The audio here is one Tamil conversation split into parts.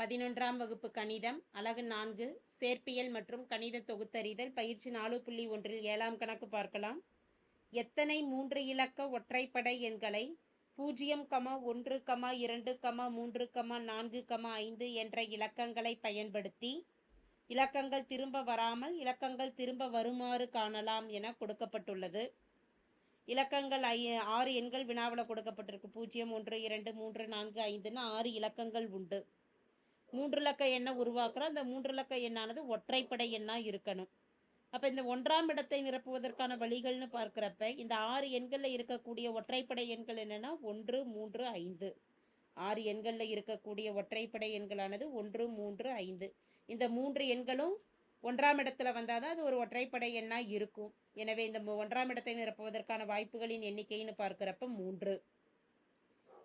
பதினொன்றாம் வகுப்பு கணிதம் அலகு நான்கு சேர்ப்பியல் மற்றும் கணித தொகுத்தறிதல் பயிற்சி நாலு புள்ளி ஒன்றில் ஏழாம் கணக்கு பார்க்கலாம். எத்தனை மூன்று இலக்க ஒற்றைப்படை எண்களை பூஜ்ஜியம் கமா ஒன்று கமா இரண்டு கமா மூன்று கமா நான்கு கமா ஐந்து என்ற இலக்கங்களை பயன்படுத்தி இலக்கங்கள் திரும்ப வராமல் இலக்கங்கள் திரும்ப வருமாறு காணலாம் என கொடுக்கப்பட்டுள்ளது. இலக்கங்கள் ஐ ஆறு எண்கள் வினாவில் கொடுக்கப்பட்டிருக்கு. பூஜ்ஜியம் ஒன்று இரண்டு மூன்று நான்கு ஐந்துன்னு ஆறு இலக்கங்கள் உண்டு. மூன்று இலக்க எண்ணை உருவாக்குறோம். அந்த மூன்று இலக்க எண்ணானது ஒற்றைப்படை எண்ணாக இருக்கணும். அப்போ இந்த ஒன்றாம் இடத்தை நிரப்புவதற்கான வழிகள்னு பார்க்குறப்ப இந்த ஆறு எண்களில் இருக்கக்கூடிய ஒற்றைப்படை எண்கள் என்னென்னா ஒன்று மூன்று ஐந்து. ஆறு எண்களில் இருக்கக்கூடிய ஒற்றைப்படை எண்களானது ஒன்று மூன்று ஐந்து. இந்த மூன்று எண்களும் ஒன்றாம் இடத்துல வந்தால் தான் அது ஒரு ஒற்றைப்படை எண்ணாக இருக்கும். எனவே இந்த ஒன்றாம் இடத்தை நிரப்புவதற்கான வாய்ப்புகளின் எண்ணிக்கைன்னு பார்க்குறப்ப மூன்று.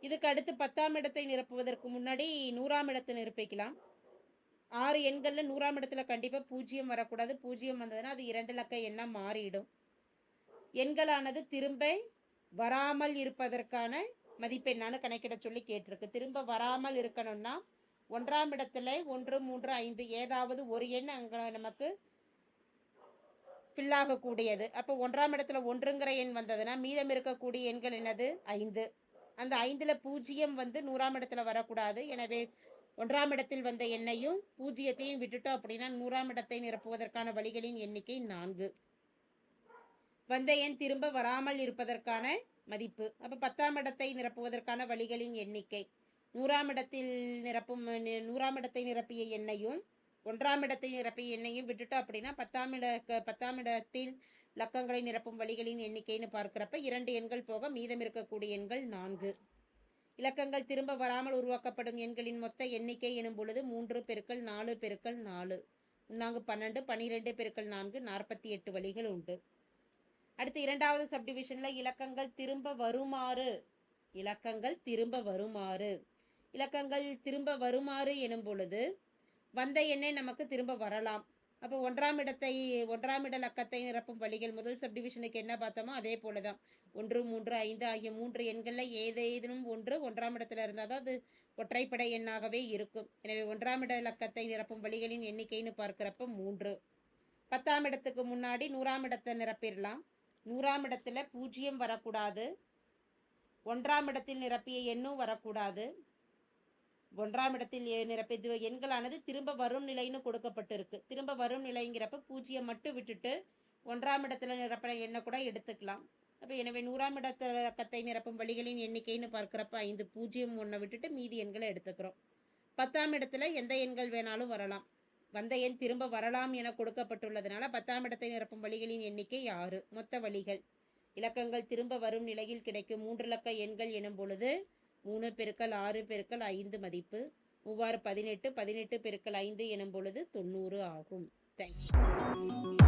இதுக்கு அடுத்து பத்தாம் இடத்தை நிரப்புவதற்கு முன்னாடி நூறாம் இடத்தை நிரப்பிக்கலாம். ஆறு எண்களில் நூறாம் இடத்துல கண்டிப்பாக பூஜ்ஜியம் வரக்கூடாது. பூஜ்ஜியம் வந்ததுன்னா அது இரண்டு லக்க எண்ணாக மாறிடும். எண்களானது திரும்ப வராமல் இருப்பதற்கான மதிப்பெண்ணான்னு கணக்கிட சொல்லி கேட்டிருக்கு. திரும்ப வராமல் இருக்கணும்னா ஒன்றாம் இடத்துல ஒன்று மூன்று ஐந்து ஏதாவது ஒரு எண் அங்கே நமக்கு ஃபில்லாகக்கூடியது அப்போ ஒன்றாம் இடத்துல ஒன்றுங்கிற எண் வந்ததுன்னா மீதம் இருக்கக்கூடிய எண்கள் என்னது? ஐந்து. அந்த ஐந்தில் பூஜ்ஜியம் வந்து நூறாம் இடத்துல வரக்கூடாது. எனவே ஒன்றாம் இடத்தில் வந்த எண்ணையும் பூஜ்ஜியத்தையும் விட்டுட்டோம் அப்படின்னா நூறாம் இடத்தை நிரப்புவதற்கான வழிகளின் எண்ணிக்கை நான்கு. வந்த எண் திரும்ப வராமல் இருப்பதற்கான மதிப்பு. அப்போ பத்தாம் இடத்தை நிரப்புவதற்கான வழிகளின் எண்ணிக்கை. நூறாம் இடத்தில் நிரப்பும் நூறாம் இடத்தை நிரப்பிய எண்ணையும் ஒன்றாம் இடத்தை நிரப்பிய எண்ணையும் விட்டுட்டோம் அப்படின்னா பத்தாம் இட பத்தாம் இடத்தில் லக்கங்களை நிரப்பும் வழிகளின் எண்ணிக்கைன்னு பார்க்குறப்ப இரண்டு எண்கள் போக மீதம் இருக்கக்கூடிய எண்கள் நான்கு. இலக்கங்கள் திரும்ப வராமல் உருவாக்கப்படும் எண்களின் மொத்த எண்ணிக்கை எனும் பொழுது மூன்று பெருக்கள் நாலு பெருக்கள் நாலு. நான்கு பன்னெண்டு பன்னிரெண்டு பெருக்கள் நான்கு நாற்பத்தி எட்டு வழிகள் உண்டு. அடுத்து இரண்டாவது சப்டிவிஷனில் இலக்கங்கள் திரும்ப வருமாறு. இலக்கங்கள் திரும்ப வருமாறு. இலக்கங்கள் திரும்ப வருமாறு எனும் பொழுது வந்த எண்ணை நமக்கு திரும்ப வரலாம். அப்போ ஒன்றாம் இடத்தை ஒன்றாம் இட லக்கத்தை நிரப்பும் வழிகள் முதல் சப்டிவிஷனுக்கு என்ன பார்த்தோமோ அதே போல தான் ஒன்று மூன்று ஐந்து ஆகிய மூன்று எண்களில் ஏதேனும் ஒன்று ஒன்றாம் இடத்துல இருந்தால் தான் அது ஒற்றைப்படை எண்ணாகவே இருக்கும். எனவே ஒன்றாம் இட லக்கத்தை நிரப்பும் வழிகளின் எண்ணிக்கைன்னு பார்க்குறப்ப மூன்று. பத்தாம் இடத்துக்கு முன்னாடி நூறாம் இடத்தை நிரப்பிடலாம். நூறாம் இடத்துல பூஜ்ஜியம் வரக்கூடாது. ஒன்றாம் இடத்தில் நிரப்பிய எண்ணும் வரக்கூடாது. ஒன்றாம் இடத்தில் நிரப்பிது இது எண்களானது திரும்ப வரும் நிலைன்னு கொடுக்கப்பட்டிருக்கு. திரும்ப வரும் நிலைங்கிறப்ப பூஜ்ஜியம் மட்டும் விட்டுட்டு ஒன்றாம் இடத்துல நிரப்பின எண்ணை கூட எடுத்துக்கலாம். அப்போ எனவே நூறாம் இடத்த நிரப்பும் வழிகளின் எண்ணிக்கைன்னு பார்க்குறப்ப ஐந்து பூஜ்ஜியம் ஒன்றை விட்டுட்டு மீதி எண்களை எடுத்துக்கிறோம். பத்தாம் இடத்துல எந்த எண்கள் வேணாலும் வரலாம். வந்த எண் திரும்ப வரலாம் என கொடுக்கப்பட்டுள்ளதுனால பத்தாம் இடத்தை நிரப்பும் வழிகளின் எண்ணிக்கை ஆறு. மொத்த வழிகள். இலக்கங்கள் திரும்ப வரும் நிலையில் கிடைக்கும். மூன்று இலக்க எண்கள் எனும் பொழுது மூணு பெருக்கல் ஆறு பெருக்கல் ஐந்து மதிப்பு. மூவாறு பதினெட்டு பதினெட்டு பெருக்கல் ஐந்து எனும் பொழுது தொண்ணூறு ஆகும். தேங்க்ஸ்